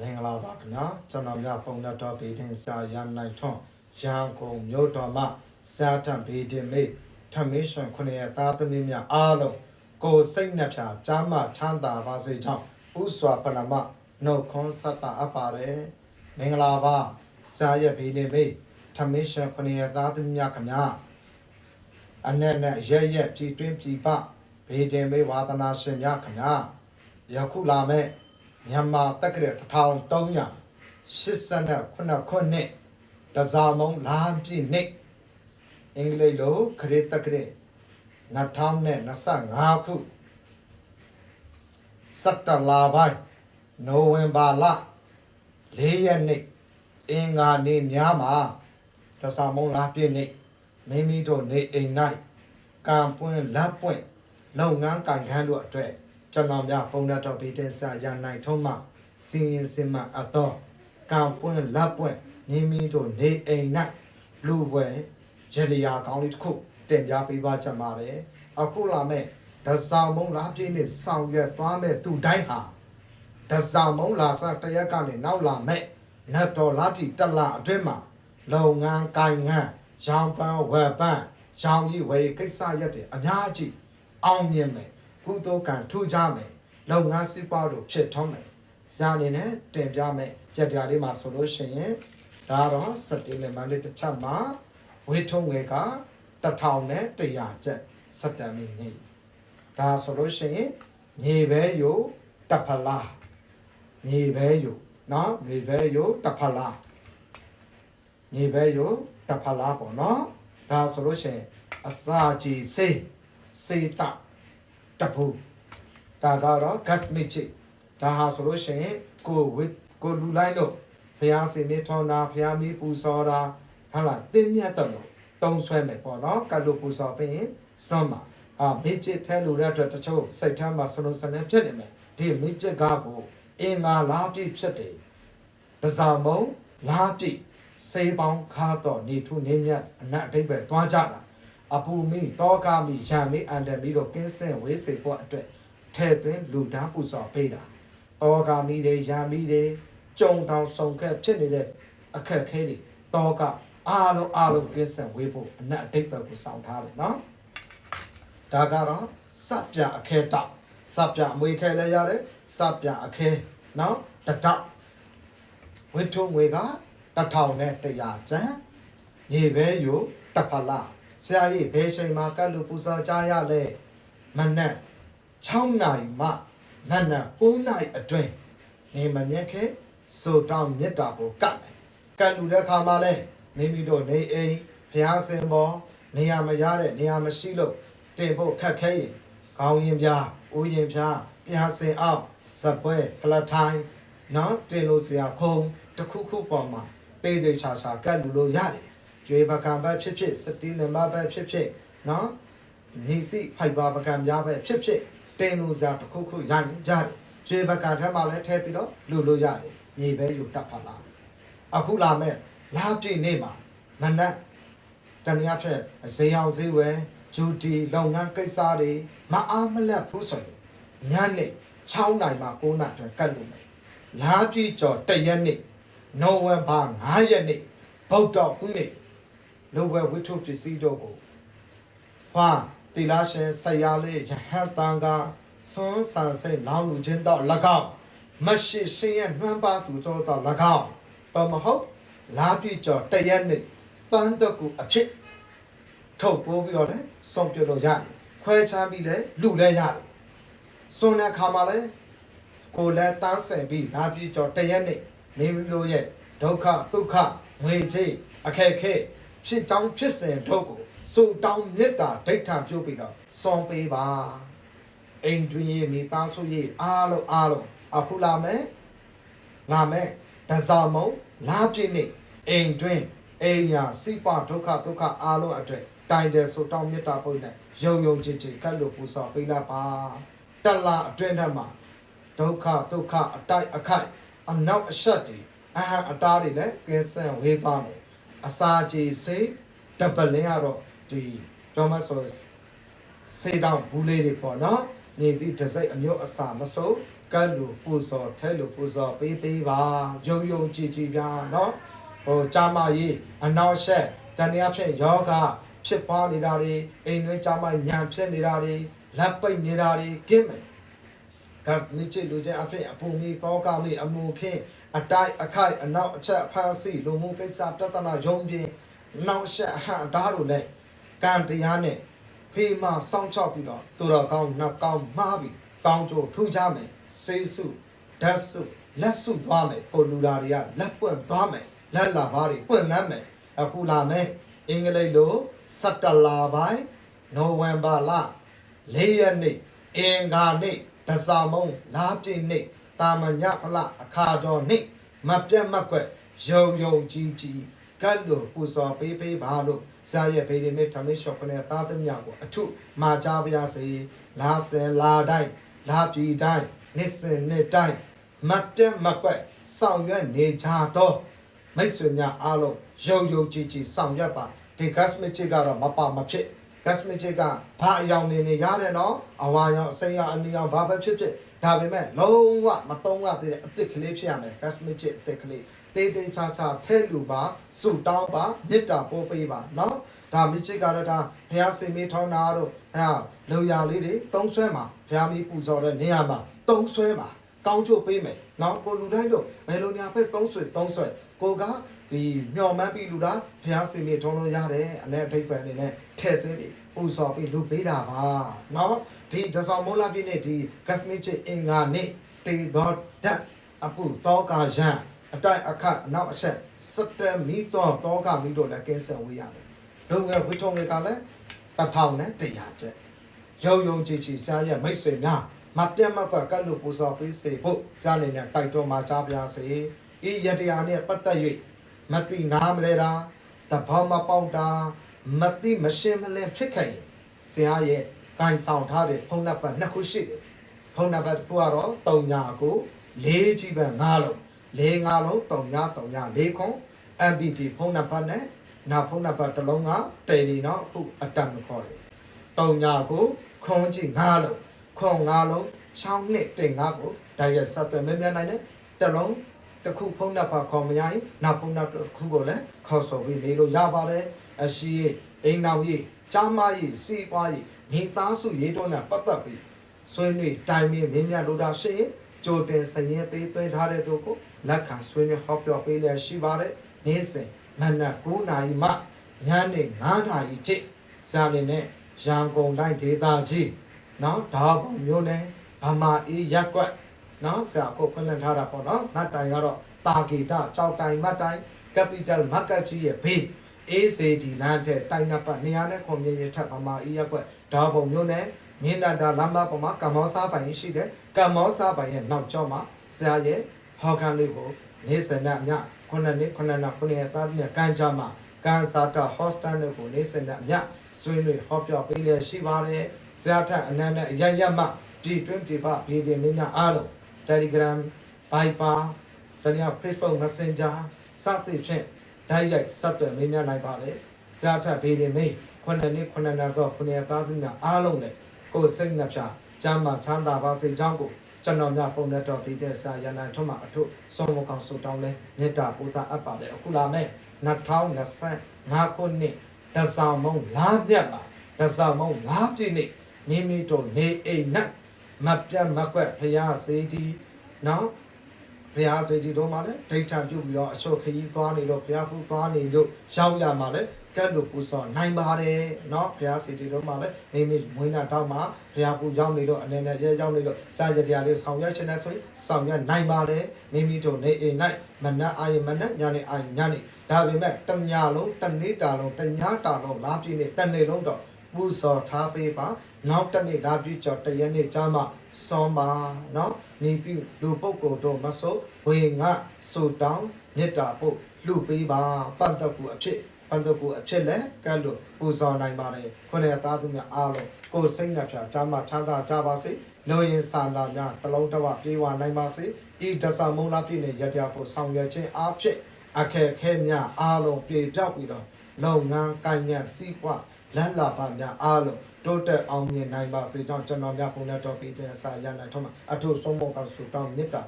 မင်္ဂလာပါခင်ဗျာကျွန်တော်များပုံလက်တော်ဘေးတင်စာရန်နိုင်ထွန်းရန်ကုန်မြို့တော်မှာစာတန်ဘေးတင်မေထမင်းရှင်ခုနှစ်ရက်သားသမီးများအားလုံးကိုယ်စိတ်နှပြချမ်းသာချမ်းသာပါစေကြောင်းဥစွာပဏမနှုတ်ခွန်းဆက်တာအပ်ပါတယ်မင်္ဂလာပါစာရက်ဘေးတင်မေထမင်းရှင်ခုနှစ်ရက်သားသမီးများခင်ဗျာအနဲ့နဲ့ရက်ရက်ပြည်တွင်းပြည်ပဘေးတင်မေဝါသနာရှင်များခင်ဗျာယခုလာမဲ့ မြန်မာတက္ကရာ1389ခုနှစ်တဇာမုံလာပြည့်နှစ်အင်္ဂလိပ်လိုခရစ်တက္ကရာ2025ခုစက်တလာပိုင်းနိုဝင်ဘာလ4ရက်နေ့အင်္ဂါနေ့များမှာတဇာမုံလာပြည့်နေ့မိမိတို့နေအိမ်၌ကံပွင့်လက်ပွင့်လုပ်ငန်းကံခန်းတို့အတွက် ကျွန်တော်များပုံရတော်ဗီတင်စာရနိုင်ထုံးမှစင်ရင်စင်မှအတော့ကံပွင့်လက်ပွင့်မိမိတို့နေအိမ်၌လူပွဲရရရာကောင်းလေးတစ်ခုတင်ပြပေးပါချင်ပါတယ်အခုလာမဲ့ဒဇာမုံလာပြည့်နဲ့ဆောင်ရွက်သွားမဲ့သူတိုင်းဟာဒဇာမုံလာစတရက်ကနေနောက်လာမဲ့နတ်တော်လာပြည့်တက်လာအတွင်းမှာလုပ်ငန်းကိုင်ငန်းရောင်ပန်းဝယ်ပန်းရောင်ကြီးဝယ်ကိစ္စရက်တွေအများကြီးအောင်မြင်မယ် ကုသိုလ်ကံထူကြမယ်လုပ်ငန်းစီးပွားတို့ဖြစ်ထွန်းမယ်ဇာအနေနဲ့တင်ပြမယ်ရက်ပြားလေးမှာဆိုလို့ရှိရင်ဒါတော့စက်တင်ဘာလေးတစ်ချက်မှာဝေထုံငွေက1000နဲ့100ကျပ်စက်တမ်မီနေဒါဆိုလို့ရှိရင်မြေပဲယိုတဖလားမြေပဲယိုနော်မြေပဲယိုတဖလားမြေပဲယိုတဖလားပေါ့နော်ဒါဆိုလို့ရှိရင်အစာကြီးစေးစေးတ တပူဒါကတော့ gas magic ဒါဟာဆိုလို့ရှိရင်ကိုဝစ်ကိုလူလိုက်လို့ဖျားစင်မြေထောင်းတာဖျားမီးပူစောတာဟုတ်လားတင်းမြတ်တယ်လို့တုံးဆွဲမယ်ပေါ့နော်ကတ်လို့ပူစောပြီးရင်စွမ်းမှာအာ magic ထဲလို့တဲ့အတွက်တချို့စိတ်ထဲမှာစလုံးစနေဖြစ်နေမယ်ဒီ magic ကကိုအင်္ဂါလားပြည့်ဖြစ်တယ်ပဇာမုံလားပြည့်စေးပေါင်းခါတော့နေထုနေမြတ်အနတ်အတိတ်ပဲသွားကြတာ အပူမိတောကမိရံမိအန်တမီတို့ကင်းစင်ဝေးစေဖို့အတွက်ထဲ့သွင်းလူတန်းပူဇော်ပေးတာတောကမိတွေရံမိတွေကြုံတောင်ဆုံခက်ဖြစ်နေတဲ့အခက်ခဲတွေတောကအားလုံးအားလုံးကင်းစင်ဝေးဖို့အနက်အတိတ်ပဲကိုစောင့်ထားတယ်နော်ဒါကတော့စပြအခဲတောက်စပြအမွေခဲလည်းရတယ်စပြအခဲနော်တတောက်ဝိထုံငွေကတစ်ထောင်နဲ့100ကျန်ရေပဲယူတစ်ဖလား ဆရာကြီးဘယ်ချိန်မှာကတ်လို့ပူဇော်ကြရလဲမနက်6နာရီမှနက်နက်9နာရီအတွင်းနေမမြက်ခဲစိုးတောင်းမြတ်တာကိုကတ်မယ်ကတ်လူတဲ့ခါမှာလဲမိမိတို့နေအိမ်ဘုရားစင်ပေါ်နေရာမရတဲ့နေရာမရှိလို့တင်ဖို့ခက်ခဲရင်ခေါင်းရင်ပြားဦးရင်ပြားဘုရားစင်အောင်စပွဲကလထိုင်းနော်တင်လို့ဆရာခုံတစ်ခုခုပေါ်မှာတေးသေးချာချာကတ်လူလို့ရတယ် ကျွေးပကံပဲဖြစ်ဖြစ်စတီလင်မပဲဖြစ်ဖြစ်နော်ညီတိဖိုက်ပါပကံများပဲဖြစ်ဖြစ်တင်လို့စားတစ်ခုခုရရင်ရတယ်ကျွေးပကံထဲမှာလည်းထည့်ပြီးတော့လူလို့ရတယ်ညီပဲယူတတ်ပါလားအခုလာမဲ့လာပြည့်နေ့မှာမနက်တနည်းအားဖြင့်ဈေးအောင်ဈေးဝယ်ဂျူတီလုပ်ငန်းကိစ္စတွေမအားမလက်ဘူးဆိုရင်ညနေ6နိုင်မှ9နိုင်အတွင်းကတ်လို့မယ်လာပြည့်ကျော်တရက်နေ့နိုဝင်ဘာ9ရက်နေ့ဗုဒ္ဓဟူးနေ့ လောဘဝိထုပစ္စည်းတို့ကိုဟွာတိလာရှင်ဆရာလေးယဟန်တန်ကစွန်းဆန်စိတ်လောင်းလူချင်းတော့၎င်းမရှိရှင်ရဲ့နှမ်းပါသူတို့တော့၎င်းတော့မဟုတ်လာပြကြော်တရက်နေ့ပန်းတကူအဖြစ်ထုတ်ပိုးပြီးတော့လဲစုံပြလို့ရတယ်ခွဲချမ်းပြီးလဲလူလဲရတယ်စွန်းတဲ့ခါမှာလဲကိုလဲတန်းဆင်ပြီးလာပြကြော်တရက်နေ့မိမိတို့ရဲ့ဒုက္ခဒုက္ခငွေချေးအခက်အခဲ ဖြစ်ကြောင်းဖြစ်စဉ်တို့ကိုစုတောင်းမေတ္တာဒိဋ္ဌံပြုပြီးတော့စွန်ပေးပါအိမ်တွင်ရေမိသားစုရေအားလုံးအားလုံးအခုလာမယ်လာမယ်ဒဇာမုံလာပြည့်နေအိမ်တွင်အိမ်ညာစိပဒုက္ခဒုက္ခအားလုံးအတွက်တိုင်တယ်ဆိုတောင်းမေတ္တာပို့နေယုံယုံကြည်ကြည်ကတ်လို့ပူဇော်ပေးလိုက်ပါတက်လာအတွင်းထက်မှာဒုက္ခဒုက္ခအတိုက်အခိုက်အနောက်အရှက်တွေအဟံအတားတွေလည်းကင်းစင်ဝေးသွားမယ် အစာကြေစိတ်ဒပလင်းကတော့ဒီတော့မဆိုစေတောင်ဘူးလေးတွေပေါ့နော်နေသည့်တစ်စိတ်အမျိုးအစာမစိုးကတ်လို့ပူဇော်ထဲလို့ပူဇော်ပေးပေးပါယုံယုံကြည်ကြည်ပြနော်ဟိုကြာမကြီးအနောက်ရှက်တဏှာဖြင့်ယောဂဖြစ်ပွားနေတာတွေအိမ်တွင်းကြာမညံဖြစ်နေတာတွေလက်ပိတ်နေတာတွေကင်းမယ်ဂတ်မိချစ်လူချင်းအဖြစ်အပူမီသောကမိအမှုခင်း အတိုက်အခိုက်အနောက်အချက်အဖန်စီလူမှုကိစ္စတတနာယုံပြင်းနောက်ရှက်အဟန့်အတားတို့လည်းကံတရားနဲ့ဖေးမစောင့်ချောက်ပြီးတော့သူတော်ကောင်းနှကောင်းမှားပြီးကောင်းကျိုးထူးခြားမယ်စေစုဓာတ်စုလက်စုသွားမယ်ကိုလူလာတွေကလက်ပွင့်သွားမယ်လက်လာပါတွေပွင့်လန်းမယ်အခုလာမယ်အင်္ဂလိပ်လို17လပိုင်းနိုဝင်ဘာလလေးရက်နေ့အင်္ဂါနေ့တဇာမုံလားပြည့်နေ့ တာမညဖလအခါတော်နေ့မပြတ်မကွက်ယုံယုံကြည်ကြည်ကတ်လို့ပူဇော်ပေးပေးပါလို့ဇာရဲ့ဗေဒီမေဓမ္မရှောခနဲ့သားသမီးကိုအထုမှာကြပါရစေလာစင်လာတိုင်းလာပြည်တိုင်းနေ့စဉ်နေ့တိုင်းမပြတ်မကွက်ဆောင်ရွက်နေကြတော့မိတ်ဆွေများအားလုံးယုံယုံကြည်ကြည်ဆောင်ရွက်ပါဒီ cosmetic ကတော့မပါမဖြစ် cosmetic ကဘာအယောင်နေနေရတယ်နော်အဝါရောင်အစိမ်းရောင်အနီရောင်ဘာပဲဖြစ်ဖြစ် ဒါပေမဲ့လုံးဝမတုံးရသေးတဲ့အစ်စ်ကလေးဖြစ်ရမယ် cosmetic အစ်စ်ကလေးတေးသေးချာချာထဲလူပါစုတောင်းပါမေတ္တာပို့ပေးပါနော်ဒါမိချစ်ကတော့ဒါဘုရားစင်မေးထောင်းတာတို့အဲလုံရလေးတွေသုံးဆွဲမှာဘုရားမီးပူဇော်တဲ့နေရာမှာသုံးဆွဲမှာကောင်းချို့ပေးမယ်နော်ကိုလူတိုင်းတို့ဘယ်လိုညာဖက်သုံးဆွဲသုံးဆွဲကိုက ဒီမျော်မှန်းပြီးလူတာဘုရားစင်မေးထောင်းလို့ရတယ်အနေအထိပ်ပံအနေနဲ့ထဲ့သွင်းပြီးပူဇော်ပြီးလူပေးတာပါနော်ဒီဒဆောင်မိုးလာပြည့်နဲ့ဒီကက်စမစ်ချစ်အင်္ဂါနေ့တေတော်ဓာတ်အပုတောကာယံအတိုက်အခတ်အနောက်အချက်စက်တမီတော်တောကမီတို့လည်းကင်းစင်ဝေးရတယ်လုံငယ်ဝိထုံငယ်ကလည်းတစ်ထောင်နဲ့တရားကျက်ရုံယုံကြည်ကြည်စားရမိတ်ဆွေများမပြတ်မကွက်ကတ်လို့ပူဇော်ပေးစေဖို့စားနေနဲ့တိုက်တွန်းမှာကြားပြစေဤယတရားနဲ့ပတ်သက်၍ မတိနာမလဲတာတဘောင်မပေါက်တာမတိမရှင်းမလင်းဖြစ်ခဲ့ရင်ဆရာရဲ့ဂိုင်ဆောင်ထားတဲ့ဖုန်းနံပါတ်နှစ်ခုရှိတယ်ဖုန်းနံပါတ်တစ်ခုကတော့3ညာကို4ကြီးပဲ5လုံး4 5လုံး3ညာ3ညာ4ခွန် MPT ဖုန်းနံပါတ်နဲ့နောက်ဖုန်းနံပါတ်တစ်လုံးကတယ်လီနော်အခုအတန်မခေါ်တယ်3ညာကိုခွန်ကြီး5လုံးခွန်5လုံးရှောင်းနှစ်တင်5ကိုတိုက်ရိုက်ဆက်သွယ်မြင်မြန်နိုင်တယ်တစ်လုံး တစ်ခုဖုန်းနံပါတ်ခေါ်မရရင်နောက်ဖုန်းနံပါတ်တစ်ခုကိုလည်းခေါ်ဆိုပြီးနေလို့ရပါတယ်အရှိရေးအိမ်နောက်ရေးကြားမရေးစီးပွားရေးနေသားစုရေးတော့နဲ့ပတ်သက်ပြီးဆွေးနွေးတိုင်ပင်မြင်းမြတ်လို့တာရှိရင်ကြိုတင်စရင်ပေးသွင်းထားတဲ့သူကိုလက်ခံဆွေးနွေးဟောပြောပေးလည်းရှိပါတယ်နေ့စဉ်မနက်9:00နာရီမှညနေ9:00နာရီထိစာနေနဲ့ရန်ကုန်တိုင်းဒေသကြီးနော်ဒါပုံမျိုးနဲ့ဗမာအေးရက်ကွက် နော်ဆရာကိုဖွင့်လှစ်ထားတာပေါ့နော်မတ်တိုင်ကတော့တာဂီတာကြောက်တိုင်မတ်တိုင် capital market ကြီးရဲ့ဘေး ACD လမ်းတဲ့တိုင်နပ်ပတ်နေရာနဲ့ခွန်မြေရထပ်ဗမာအေးရက်ကွက်ဒါပုံမျိုးနဲ့မြင်းတန်တာလမ်းမပေါ်မှာကမ္မောစားပိုင်ရှိတယ်ကမ္မောစားပိုင်ရဲ့နောက်ကျောမှာဆရာရဲ့ဟော်ကန်လေးကိုနေစနညခုနှစ်နှစ်ခုနှစ်နှစ်ခုနှစ်သားနဲ့ကန်ကြမှာကန်စာတာဟော့စတန်တို့ကိုနေစနညဆွေးနွေးဟောပြောပေးလျက်ရှိပါတယ်ဆရာထက်အနန္တအရရမပြည်တွင်းပြည်ပဗီဒီယိုမင်းများအားလုံး Telegram Viber တနည်း Facebook Messenger စသဖြင့်ဓာတ်ရိုက်ဆက်သွယ်မေးမြန်းနိုင်ပါတယ်ဆရာထက်ဗီဒီယိုမင်းခုနှစ်နှစ်ခုနှစ်နှစ်တော့ခုနှစ်သားများအားလုံးလည်းကိုယ်စိတ်နှပြကျမ်းမာချမ်းသာပါစေကြောင်းကိုကျွန်တော်များပုံနဲ့တော့ပြီးတဲ့ဆာရနန်ထုံးမှာအထုဆုံးမကောင်ဆူတောင်းလဲမေတ္တာပူဇာအပ်ပါတယ်အခုလာမဲ့2025ခုနှစ်တဆောင်မုံလားပြတ်ပါတဆောင်မုံလားပြည့်နေ့မိမိတို့နေအိမ်နဲ့ မပြတ်မကွက်ဖရာစေတီနော်ဘုရားစေတီတို့မှာလည်းဒိဋ္ဌံပြုတ်ပြီးတော့အချို့ခရီးသွားနေလို့ဘုရားဖူးသွားနေလို့ရောက်ရမှာလည်းကတ်လို့ပူဇော်နိုင်ပါတယ်เนาะဘုရားစေတီတို့မှာလည်းမိမိမွေးနာတောက်မှာဘုရားပူရောက်နေလို့အနေနဲ့ရဲရောက်နေလို့စာရတရားလေးဆောင်ရွက်ခြင်းနဲ့ဆိုရင်ဆောင်ရွက်နိုင်ပါတယ်မိမိတို့နေအိမ်၌မနက်အာရမနက်ညနေအာရညနေဒါပေမဲ့တညလုံးတနေ့တာလုံးတညတာလုံးလာပြည့်နေတနေ့လုံးတော့ ပူဇော်ထားပေးပါနောက်တစ်နေ့လာပြည့်ကျော်တရက်နေ့ကျမှစွန်ပါနော်မိသူလူပုဂ္ဂိုလ်တို့မဆုဝေငါဆိုတောင်းမေတ္တာပို့လှူပေးပါပန့်တပ်ကူအဖြစ်ပန့်တပ်ကူအဖြစ်လည်းကန့်လို့ပူဇော်နိုင်ပါတယ်ခொနည်းသားသူများအားလုံးကိုယ်စိတ်နှဖျားကျမ်းမှချမ်းသာကြပါစေလောရင်စာလာများတလုံးတဝပြေဝနိုင်ပါစေဤဒသမုံလာပြည့်နဲ့ရတရားဖို့ဆောင်ရွက်ခြင်းအဖြစ်အခက်ခဲများအားလုံးပြေပြောက်ပြီးတော့လုပ်ငန်းကိုင်ငံစီးပွား လက်လာပါများအားလုံးတိုးတက်အောင်မြင်နိုင်ပါစေကြောင်းကျွန်တော်များပုံနဲ့တော်ပြီးတဲ့အစာရနိုင်ထောက်မှာအထုဆုံးမကောင်းစုတောင်းမေတ္တာ